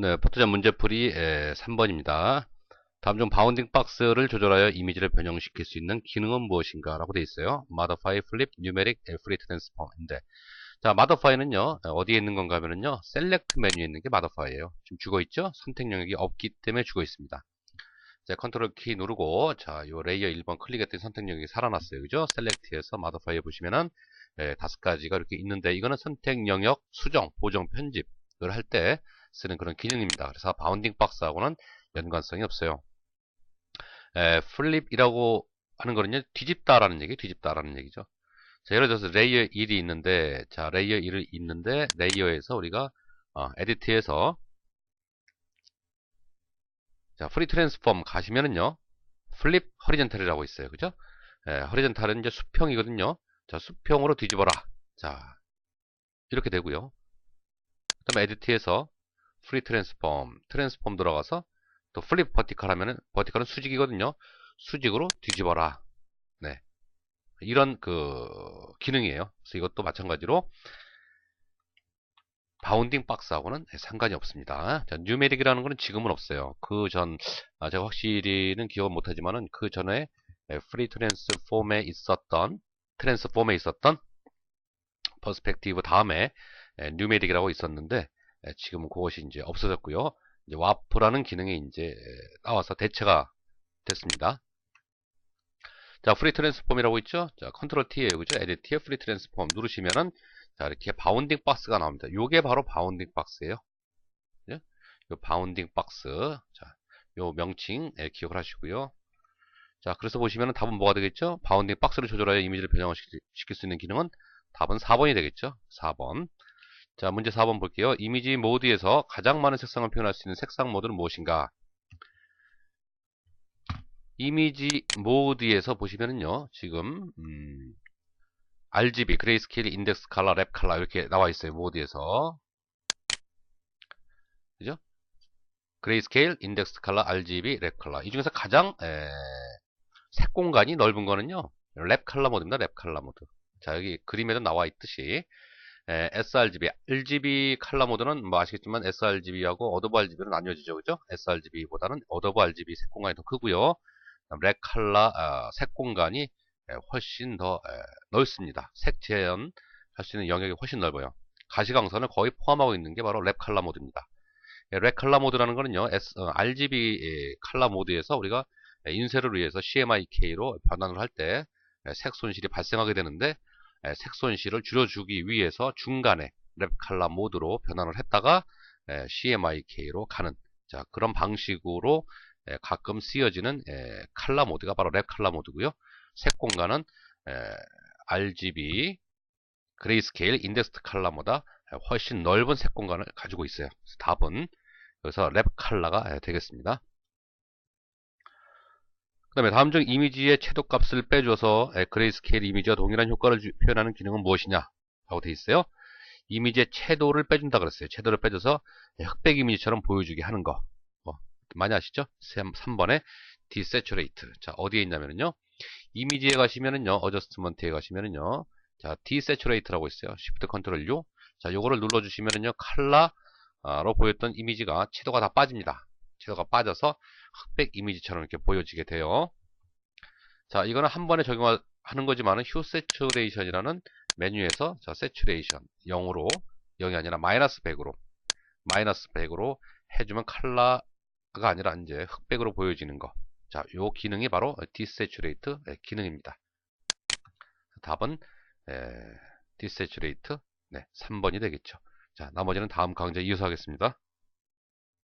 네, 포토전 문제풀이 3번입니다. 다음 중 바운딩 박스를 조절하여 이미지를 변형시킬 수 있는 기능은 무엇인가 라고 되어 있어요. Modify, Flip, Numeric, Free Transform인데 자, Modify는요 어디에 있는 건가 하면은요 Select 메뉴에 있는 게 Modify예요. 지금 죽어 있죠? 선택 영역이 없기 때문에 죽어 있습니다. 자, 컨트롤 키 누르고 자, 요 레이어 1번 클릭했더니 선택 영역이 살아났어요. 그죠? 셀렉트에서 Modify 보시면은 예, 다섯 가지가 이렇게 있는데 이거는 선택 영역 수정, 보정, 편집을 할때 쓰는 그런 기능입니다. 그래서 바운딩 박스하고는 연관성이 없어요. 에, 플립이라고 하는 거는요, 뒤집다라는 얘기, 뒤집다라는 얘기죠. 자, 예를 들어서 레이어 1이 있는데, 자, 레이어 1을 있는데, 레이어에서 우리가, 어, 에디트에서, 자, 프리 트랜스폼 가시면은요, 플립 허리젠탈이라고 있어요. 그죠? 에, 허리젠탈은 이제 수평이거든요. 자, 수평으로 뒤집어라. 자, 이렇게 되고요. 그 다음에 에디트에서 프리 트랜스폼, 트랜스폼 들어가서 또 플립 버티컬 하면은 버티컬은 수직이거든요. 수직으로 뒤집어라. 네. 이런 그 기능이에요. 그래서 이것도 마찬가지로 바운딩 박스하고는 상관이 없습니다. 자, 뉴메릭이라는 거는 지금은 없어요. 그 전, 아, 제가 확실히는 기억을 못하지만은 그 전에 프리 트랜스폼에 있었던, 트랜스폼에 있었던 퍼스펙티브 다음에 뉴메릭이라고 있었는데 예, 지금은 그것이 이제 없어졌고요. 이제 와프라는 기능이 이제 나와서 대체가 됐습니다. 자, 프리 트랜스폼이라고 있죠? 자, 컨트롤 T에요. 그죠? 에디트에 프리 트랜스폼 누르시면은 자, 이렇게 바운딩 박스가 나옵니다. 요게 바로 바운딩 박스예요. 예? 요 바운딩 박스. 자, 요 명칭 예, 기억을 하시고요. 자, 그래서 보시면은 답은 뭐가 되겠죠? 바운딩 박스를 조절하여 이미지를 변형을 시킬 수 있는 기능은 답은 4번이 되겠죠? 4번. 자, 문제 4번 볼게요. 이미지 모드에서 가장 많은 색상을 표현할 수 있는 색상 모드는 무엇인가? 이미지 모드에서 보시면은요, 지금, 음, RGB, 그레이스케일, 인덱스 칼라, 랩 칼라 이렇게 나와 있어요. 모드에서. 그죠? 그레이스케일, 인덱스 칼라, RGB, 랩 칼라. 이 중에서 가장, 에, 색 공간이 넓은 거는요, 랩 칼라 모드입니다. 랩 칼라 모드. 자, 여기 그림에도 나와 있듯이, 에, sRGB, RGB 칼라 모드는 뭐 아시겠지만 sRGB하고 어도브 RGB로 나뉘어지죠. 그죠? sRGB보다는 어도브 RGB 색 공간이 더 크고요. 렉 칼라 어, 색 공간이 훨씬 더 에, 넓습니다. 색 재현 할수 있는 영역이 훨씬 넓어요. 가시광선을 거의 포함하고 있는 게 바로 랩 칼라 모드입니다. 랩 칼라 모드라는 거는요, S, 어, RGB 칼라 모드에서 우리가 인쇄를 위해서 CMYK로 변환을 할 때 색 손실이 발생하게 되는데 색 손실을 줄여주기 위해서 중간에 랩 칼라 모드로 변환을 했다가 CMYK로 가는 자 그런 방식으로 가끔 쓰여지는 칼라 모드가 바로 랩 칼라 모드고요. 색 공간은 RGB 그레이스케일 인덱스트 칼라보다 훨씬 넓은 색 공간을 가지고 있어요. 답은 그래서 랩 칼라가 되겠습니다. 그 다음에 다음 중 이미지의 채도값을 빼줘서 그레이스케일 이미지와 동일한 효과를 표현하는 기능은 무엇이냐 라고 되어 있어요. 이미지의 채도를 빼준다 그랬어요. 채도를 빼줘서 흑백 이미지처럼 보여주게 하는 거. 어, 많이 아시죠? 3번에 디세츄레이트. 자, 어디에 있냐면요. 이미지에 가시면은요. 어저스트먼트에 가시면은요. 자, 디세츄레이트라고 있어요. Shift 컨트롤 U. 자, 요거를 눌러 주시면은요. 칼라로 보였던 이미지가 채도가 다 빠집니다. 채도가 빠져서 흑백 이미지처럼 이렇게 보여지게 돼요. 자, 이거는 한 번에 적용하는 거지만은 휴 세츄레이션이라는 메뉴에서 자, 세츄레이션 0으로 0이 아니라 마이너스 100으로 마이너스 100으로 해주면 칼라가 아니라 이제 흑백으로 보여지는 거. 자, 요 기능이 바로 디세츄레이트 기능입니다. 답은 디세츄레이트 네, 3번이 되겠죠. 자, 나머지는 다음 강좌에 이어서 하겠습니다.